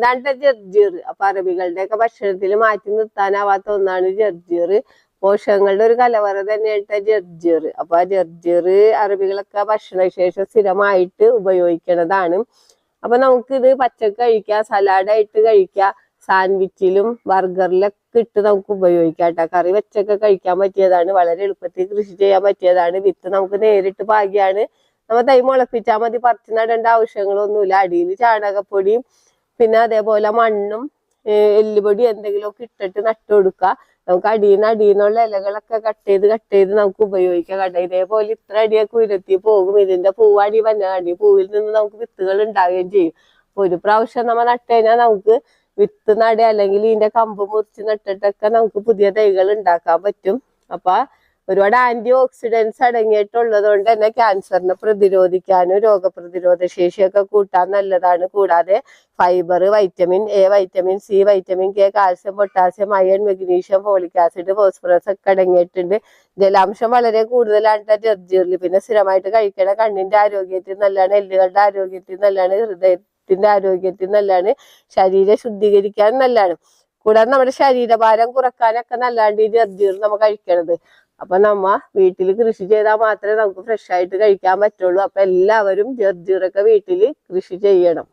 ഇതാണ് ജർജീർ അപ്പൊ അറബികളുടെ ഒക്കെ ഭക്ഷണത്തിൽ മാറ്റി നിർത്താനാവാത്ത ഒന്നാണ് ജർജീർ പോഷകങ്ങളുടെ ഒരു കലവറ തന്നെയായിട്ട് ജർജീർ അപ്പൊ ആ ജർജീർ അറബികളൊക്കെ ഭക്ഷണശേഷം സ്ഥിരമായിട്ട് ഉപയോഗിക്കണതാണ്. അപ്പൊ നമുക്ക് ഇത് പച്ചക്ക് കഴിക്കാം സലാഡായിട്ട് കഴിക്കാം സാൻഡ്വിച്ചിലും ബർഗറിലൊക്കെ ഇട്ട് നമുക്ക് ഉപയോഗിക്കാം കേട്ടോ കറി വെച്ചൊക്കെ കഴിക്കാൻ പറ്റിയതാണ് വളരെ എളുപ്പത്തിൽ കൃഷി ചെയ്യാൻ പറ്റിയതാണ് വിത്ത് നമുക്ക് നേരിട്ട് പാകിയാണ്. നമ്മൾ തൈ മുളപ്പിച്ചാൽ മതി പറിച്ച് നടേണ്ട ആവശ്യങ്ങളൊന്നുമില്ല. അടിയിൽ ചാണകപ്പൊടിയും പിന്നെ അതേപോലെ മണ്ണും എല്ലുപൊടി എന്തെങ്കിലുമൊക്കെ ഇട്ടിട്ട് നട്ടു കൊടുക്കുക നമുക്ക് അടിയിൽ അടിയിന്നുള്ള ഇലകളൊക്കെ കട്ട് ചെയ്ത് കട്ട് ചെയ്ത് നമുക്ക് ഉപയോഗിക്കാം കേട്ടോ. ഇതേപോലെ ഇത്ര അടിയൊക്കെ ഉയരത്തി പോകും. ഇതിന്റെ പൂവാടി അടി പൂവിൽ നിന്ന് നമുക്ക് വിത്തുകൾ ഉണ്ടാവുകയും ചെയ്യും. അപ്പൊ ഒരു പ്രാവശ്യം നമ്മൾ നട്ട് കഴിഞ്ഞാൽ നമുക്ക് വിത്ത് നട അല്ലെങ്കിൽ ഇതിന്റെ കമ്പ് മുറിച്ച് നട്ടിട്ടൊക്കെ നമുക്ക് പുതിയ തൈകൾ ഉണ്ടാക്കാൻ പറ്റും. അപ്പൊ ഒരുപാട് ആന്റി ഓക്സിഡൻസ് അടങ്ങിയിട്ടുള്ളത് കൊണ്ട് തന്നെ ക്യാൻസറിനെ പ്രതിരോധിക്കാനും രോഗപ്രതിരോധ ശേഷിയൊക്കെ കൂട്ടാൻ നല്ലതാണ്. കൂടാതെ fibre vitamin A vitamin C vitamin K calcium potassium iron magnesium folic acid phosphorus ഒക്കെ അടങ്ങിയിട്ടുണ്ട്. ജലാംശം വളരെ കൂടുതലാണ് ജർജീറിൽ പിന്നെ സ്ഥിരമായിട്ട് കഴിക്കണ കണ്ണിന്റെ ആരോഗ്യത്തിൽ നല്ലതാണ് എല്ലുകളുടെ ആരോഗ്യത്തിൽ നല്ലതാണ് ഹൃദയത്തിന്റെ ആരോഗ്യത്തിൽ നല്ലതാണ് ശരീരം ശുദ്ധീകരിക്കാൻ നല്ലതാണ്. കൂടാതെ നമ്മുടെ ശരീരഭാരം കുറക്കാനൊക്കെ നല്ലാണ്ട് ഈ ജർജീർ നമ്മൾ കഴിക്കണത്. അപ്പൊ നമ്മ വീട്ടിൽ കൃഷി ചെയ്താൽ മാത്രമേ നമുക്ക് ഫ്രഷ് ആയിട്ട് കഴിക്കാൻ പറ്റുള്ളൂ. അപ്പൊ എല്ലാവരും ജർജീറൊക്കെ വീട്ടിൽ കൃഷി ചെയ്യണം.